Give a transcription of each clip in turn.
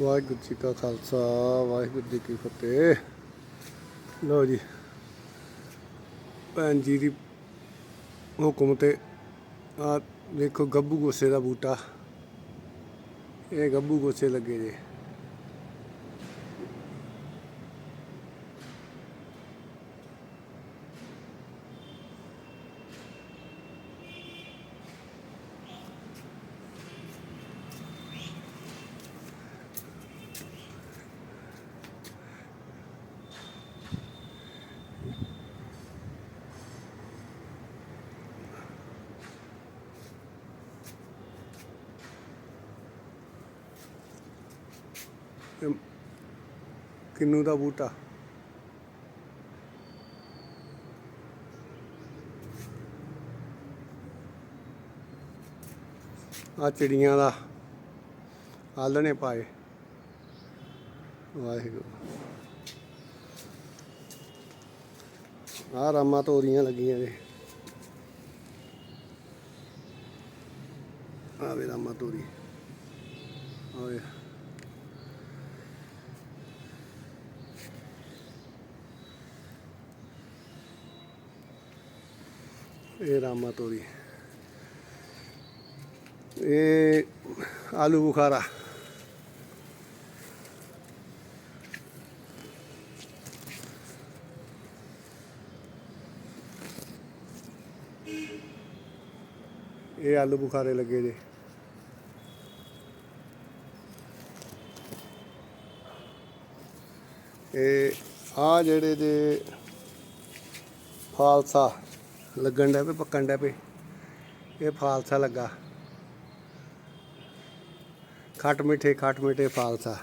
ਵਾਹਿਗੁਰੂ ਜੀ ਕਾ ਖਾਲਸਾ, ਵਾਹਿਗੁਰੂ ਜੀ ਕੀ ਫਤਿਹ। ਲੋ ਜੀ, ਭੈਣ ਜੀ ਦੀ ਹੁਕਮ ਤੇ ਆ ਦੇਖੋ ਗੱਬੂ ਗੋਸੇ ਦਾ ਬੂਟਾ। ਇਹ ਗੱਬੂ ਗੋਸੇ ਲੱਗੇ ਜੇ। ਕਿੰਨੂ ਦਾ ਬੂਟਾ? ਆ ਚਿੜੀਆਂ ਦਾ ਆਲਣੇ ਪਾਏ। ਵਾਹਿਗੁਰੂ। ਆ ਰਾਮਾ ਤੋਰੀਆਂ ਲੱਗੀਆਂ ਜੇ। ਆ ਵੇ ਰਾਮਾ ਤੋਰੀ। ਇਹ ਰਾਮਾ ਤੋਰੀ। ਇਹ ਆਲੂ ਬੁਖਾਰਾ। ਇਹ ਆਲੂ ਬੁਖਾਰੇ ਲੱਗੇ ਜੇ। ਇਹ ਆ ਜਿਹੜੇ ਜੇ ਫਾਲਸਾ ਲੱਗਣ ਡੈ ਪਏ ਪੱਕਣ ਡੈ ਪਏ ਇਹ ਫਾਲਸਾ ਲੱਗਾ। ਖੱਟ ਮਿੱਠੇ ਖੱਟ ਮਿੱਠੇ ਫਾਲਸਾ।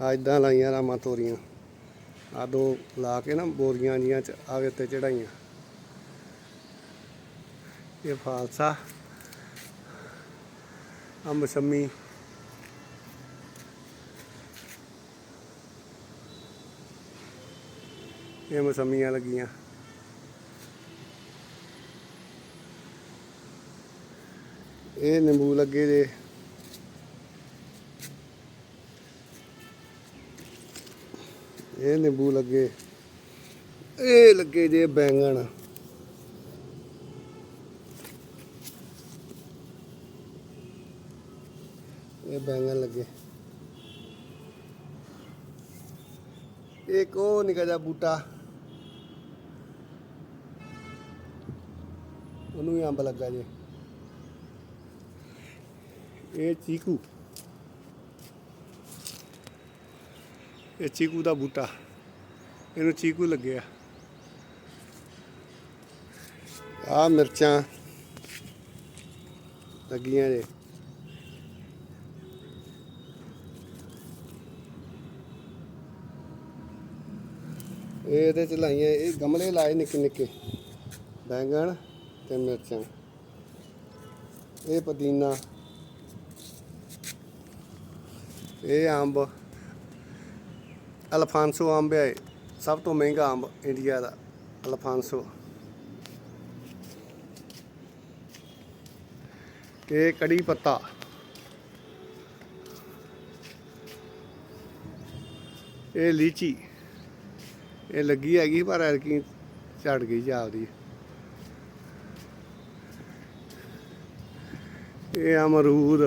ਆ ਇਦਾਂ ਲਾਈਆਂ ਰਾਮਾਂ ਤੋਰੀਆਂ। ਆ ਦੋ ਲਾ ਕੇ ਨਾ ਬੋਰੀਆਂ ਜੀਆਂ ਚ ਆਵੇ ਉੱਤੇ ਚੜਾਈਆਂ ਇਹ ਫਾਲਸਾ। ਆ ਮਸੰਮੀ ਇਹ ਮਸੰਮੀਆਂ ਲੱਗੀਆਂ। ਇਹ ਨਿੰਬੂ ਲੱਗੇ ਦੇ ਇਹ ਨਿੰਬੂ ਲੱਗੇ। ਇਹ ਲੱਗੇ ਜੇ ਬੈਂਗਣ। ਇਹ ਬੈਂਗਣ ਲੱਗੇ। ਇੱਕ ਉਹ ਨਿੱਕਾ ਜਿਹਾ ਬੂਟਾ। ਉਹਨੂੰ ਵੀ ਅੰਬ ਲੱਗਾ ਜੇ। ਇਹ ਚੀਕੂ। ਇਹ ਚੀਕੂ ਦਾ ਬੂਟਾ। ਇਹਨੂੰ ਚੀਕੂ ਲੱਗਿਆ ਆ। ਮਿਰਚਾਂ। ਲੱਗੀਆਂ ਜੇ। ਇਹ ਇਹਦੇ ਚ ਲਾਈਆਂ, ਇਹ ਗਮਲੇ ਲਾਏ ਨਿੱਕੇ ਨਿੱਕੇ। ਬੈਂਗਣ ਤੇ ਮਿਰਚਾਂ। ਇਹ ਪੁਦੀਨਾ। ਇਹ ਅੰਬ। ਅਲਫਾਂਸੋ ਅੰਬ ਹੈ ਸਭ ਤੋਂ ਮਹਿੰਗਾ ਅੰਬ ਇੰਡੀਆ ਦਾ, ਅਲਫਾਂਸੋ। ਇਹ ਕੜੀ ਪੱਤਾ। ਇਹ ਲੀਚੀ। ਇਹ ਲੱਗੀ ਹੈਗੀ, ਪਰ ਐਰਕੀ ਝੜ ਗਈ ਜਾਪਦੀ ਇਹ ਅਮਰੂਦ।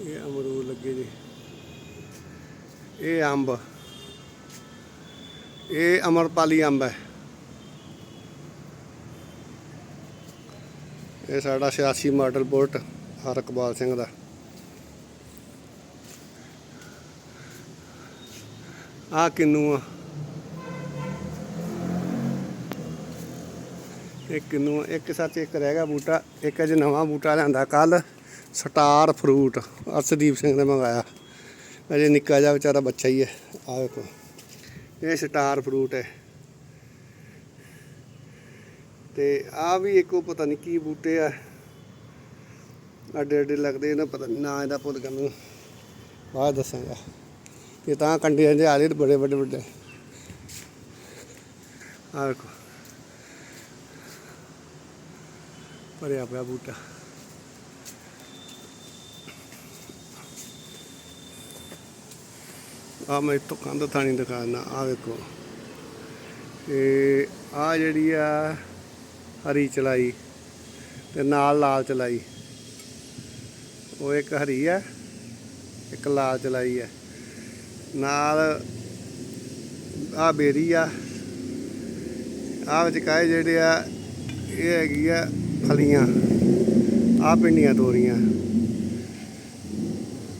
ਇਹ ਅਮਰੂਦ ਲੱਗੇ ਜੀ। ਇਹ ਅੰਬ। ਇਹ ਅਮਰਪਾਲੀ ਅੰਬ ਹੈ। ਇਹ ਸਾਡਾ ਸਿਆਸੀ ਮਾਡਲ ਬੋਟ ਹਰਕਬਾਲ ਸਿੰਘ ਦਾ। ਆ ਕਿੰਨੂ ਆ? ਇਹ ਕਿੰਨੂ ਆ। ਇੱਕ ਸੱਚ ਇੱਕ ਰਹਿ ਗਿਆ ਬੂਟਾ, ਇੱਕ ਅਜ ਨਵਾਂ ਬੂਟਾ ਲਿਆਂਦਾ ਕੱਲ ਸਟਾਰ ਫਰੂਟ, ਅਰਸ਼ਦੀਪ ਸਿੰਘ ਨੇ ਮੰਗਾਇਆ। ਅਜੇ ਨਿੱਕਾ ਜਿਹਾ ਵਿਚਾਰਾ ਬੱਚਾ ਹੀ ਹੈ ਆ ਵੇਖੋ। ਇਹ ਸਟਾਰ ਫਰੂਟ ਹੈ। ਤੇ ਆ ਵੀ ਇੱਕੋ ਪਤਾ ਨਹੀਂ ਕੀ ਬੂਟੇ ਆ। ਅੱਡੇ ਅੱਡੇ ਲੱਗਦੇ ਇਹਨਾਂ ਪਤਾ ਨਹੀਂ, ਨਾ ਇਹਦਾ ਭੁੱਲ ਗਿਆ ਮੈਨੂੰ ਬਾਅਦ ਦੱਸਾਂਗਾ। ਇਹ ਤਾਂ ਕੰਡੇ ਦੇ ਆਲੇ ਬੜੇ ਵੱਡੇ ਵੱਡੇ। ਆਹ ਵੇਖੋ। ਭਰਿਆ ਪਿਆ ਬੂਟਾ। ਆ ਮੈਂ ਇੱਥੋਂ ਕੰਧ ਥਾਣੀ ਦਿਖਾਣਾ ਆ ਵੇਖੋ। ਤੇ ਆ ਜਿਹੜੀ ਆ ਹਰੀ ਚਲਾਈ ਤੇ ਨਾਲ ਲਾਲ ਚਲਾਈ। ਉਹ ਇੱਕ ਹਰੀ ਆ, ਇੱਕ ਲਾਲ ਚਲਾਈ ਆ। ਨਾਲ ਆ ਬੇਰੀ ਆ। ਆ ਵਿੱਚ ਕਾਏ ਜਿਹੜੇ ਆ, ਇਹ ਹੈਗੀ ਆ ਫਲੀਆਂ। ਆ ਪਿੰਡੀਆਂ ਤੋਰੀਆਂ।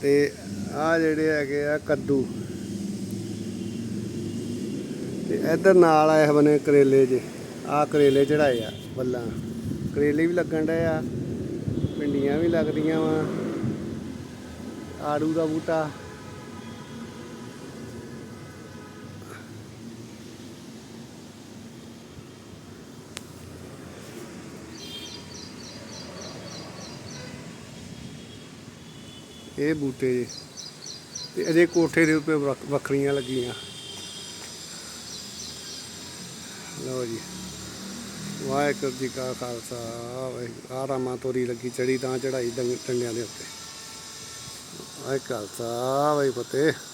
ਤੇ ਆ ਜਿਹੜੇ ਹੈਗੇ ਆ ਕੱਦੂ। ਤੇ ਇਧਰ ਨਾਲ ਆਏ ਬਨੇ ਕਰੇਲੇ ਜੇ। ਆ ਕਰੇਲੇ ਚੜਾਏ ਆ ਬੱਲਾਂ। ਕਰੇਲੇ ਵੀ ਲੱਗਣ ਡਏ ਆ, ਪਿੰਡੀਆਂ ਵੀ ਲੱਗਦੀਆਂ ਵਾ। ਆੜੂ ਦਾ ਬੂਟਾ। ਇਹ ਬੂਟੇ ਜੇ। ਤੇ ਅਜੇ ਕੋਠੇ ਦੇ ਉੱਤੇ ਵੱਖਰੀਆਂ ਲੱਗੀਆਂ। ਲਓ ਜੀ। ਵਾਹਿਗੁਰੂ ਜੀ ਕਾ ਖਾਲਸਾ। ਵਾਹਿਗੁਰੂ ਆਹ ਰਾਮਾਂ ਤੋਰੀ ਲੱਗੀ ਚੜੀ ਤਾਂ ਚੜਾਈ ਡੰਗਿਆਂ ਦੇ ਉੱਤੇ। ਵਾਹਿਗੁਰੂ ਖਾਲਸਾ ਵਾਹਿਗੁਰੂ ਫਤਿਹ।